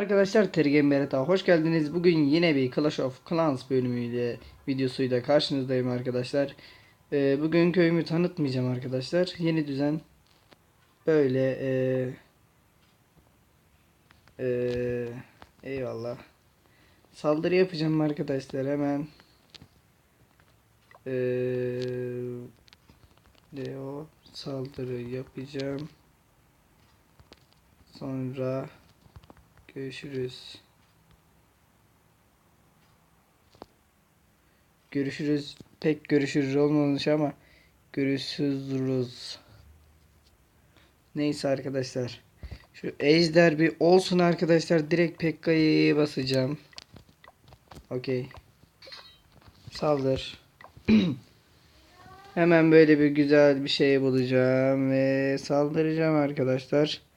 Arkadaşlar Tergen Berat'a hoş geldiniz. Bugün yine bir Clash of Clans bölümüyle videosuyla karşınızdayım arkadaşlar. Ee, bugün köyümü tanıtmayacağım arkadaşlar. Yeni düzen böyle ee, ee, eyvallah. Saldırı yapacağım arkadaşlar hemen. Ee, de o saldırı yapacağım. Sonra Görüşürüz. Görüşürüz. Pek görüşürüz olmamış ama görüşürüz. Neyse arkadaşlar. Şu ejder bir olsun arkadaşlar. Direkt Pekka'yı basacağım. Okey. Saldır. Hemen böyle bir güzel bir şey bulacağım ve saldıracağım arkadaşlar.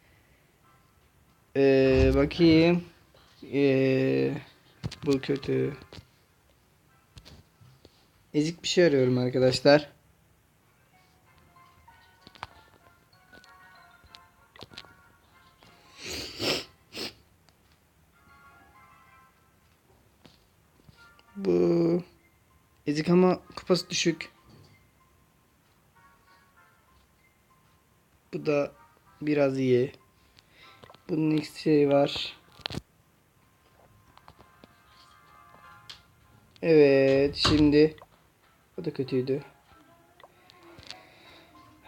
Ee, bakayım. Ee, bu kötü. Ezik bir şey arıyorum arkadaşlar. Bu ezik ama kupası düşük. Bu da biraz iyi. Bunun ilk şey var. Evet şimdi bu da kötüydü.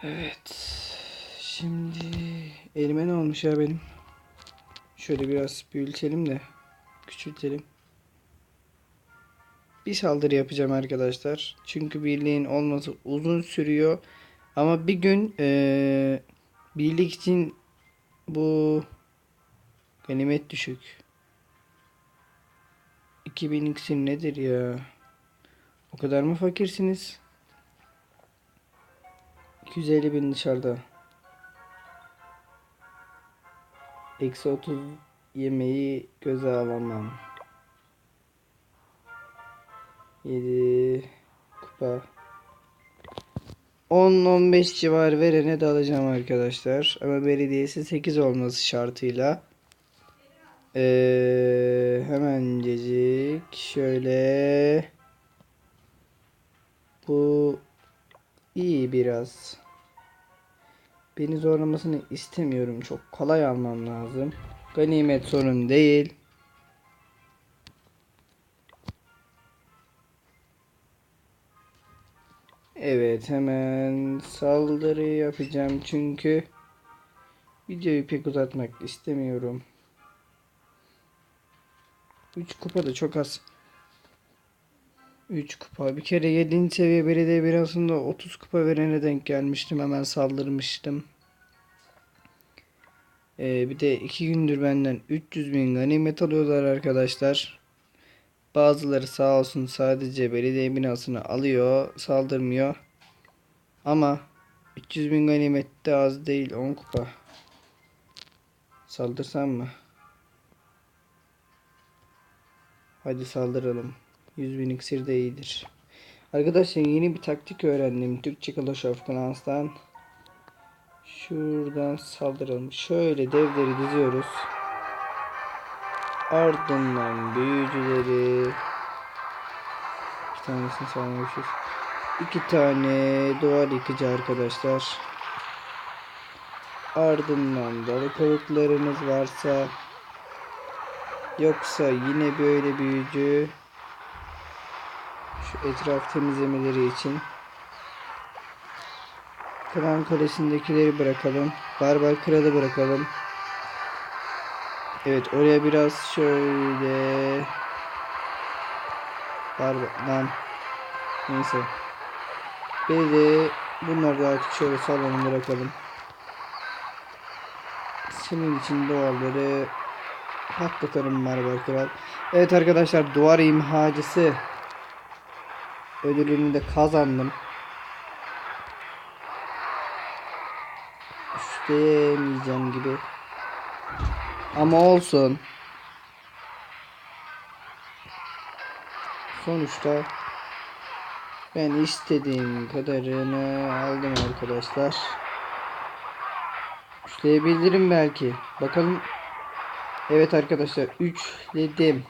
Evet. Şimdi elime ne olmuş ya benim? Şöyle biraz büyütelim de küçültelim. Bir saldırı yapacağım arkadaşlar. Çünkü birliğin olması uzun sürüyor. Ama bir gün eee, birlik için bu Ganimet düşük. 2000 iksir nedir ya? O kadar mı fakirsiniz? 250 bin dışarıda. Eksi 30 yemeği göze alamam. 7 kupa. 10-15 civar verene de alacağım arkadaşlar. Ama belediyesi 8 olması şartıyla. Ee, hemencecik şöyle bu iyi biraz. Beni zorlamasını istemiyorum. Çok kolay almam lazım. Ganimet sorun değil. Evet hemen saldırı yapacağım çünkü videoyu pek uzatmak istemiyorum. 3 kupa da çok az. 3 kupa. Bir kere 7. seviye belediye binasında 30 kupa verene denk gelmiştim. Hemen saldırmıştım. Ee, bir de 2 gündür benden 300 bin ganimet alıyorlar arkadaşlar. Bazıları sağ olsun sadece belediye binasını alıyor. Saldırmıyor. Ama 300 bin ganimet de az değil. 10 kupa. Saldırsam mı? Hadi saldıralım. 100 bin iksir de iyidir. Arkadaşlar yeni bir taktik öğrendim. Türkçe Clash of Clans'tan. Şuradan saldıralım. Şöyle devleri diziyoruz. Ardından büyücüleri iki tanesini saymışız. İki tane duvar yıkıcı arkadaşlar. Ardından balık varsa Yoksa yine böyle büyücü şu etraf temizlemeleri için Klan Kalesi'ndekileri bırakalım. Barbar Kralı bırakalım. Evet oraya biraz şöyle Barbar lan neyse bir de bunları da artık şöyle sallanı bırakalım. Senin için doğalları Patlatalım Marbar Kral. Evet arkadaşlar duvar imhacısı ödülünü de kazandım. İsteyemeyeceğim gibi. Ama olsun. Sonuçta ben istediğim kadarını aldım arkadaşlar. Üstleyebilirim belki. Bakalım Evet arkadaşlar 3'ledim.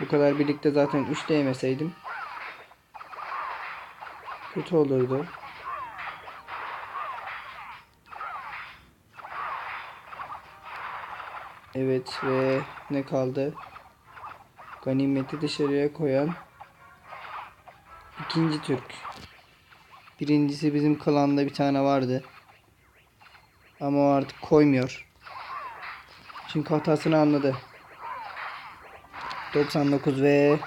Bu kadar birlikte zaten 3 değmeseydim kötü olurdu. Evet ve ne kaldı? Ganimeti dışarıya koyan ikinci Türk. Birincisi bizim klanda bir tane vardı. Ama o artık koymuyor. Çünkü hatasını anladı. 99 ve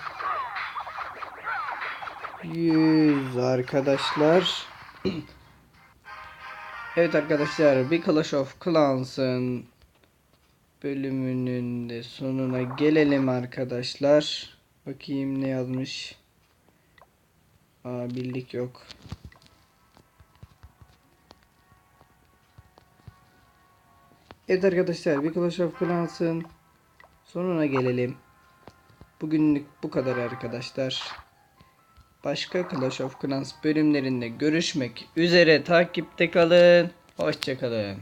100 arkadaşlar. evet arkadaşlar bir Clash of Clans'ın bölümünün de sonuna gelelim arkadaşlar. Bakayım ne yazmış. Aa birlik yok. Evet arkadaşlar bir Clash of Clans'ın sonuna gelelim. Bugünlük bu kadar arkadaşlar. Başka Clash of Clans bölümlerinde görüşmek üzere. Takipte kalın. Hoşçakalın.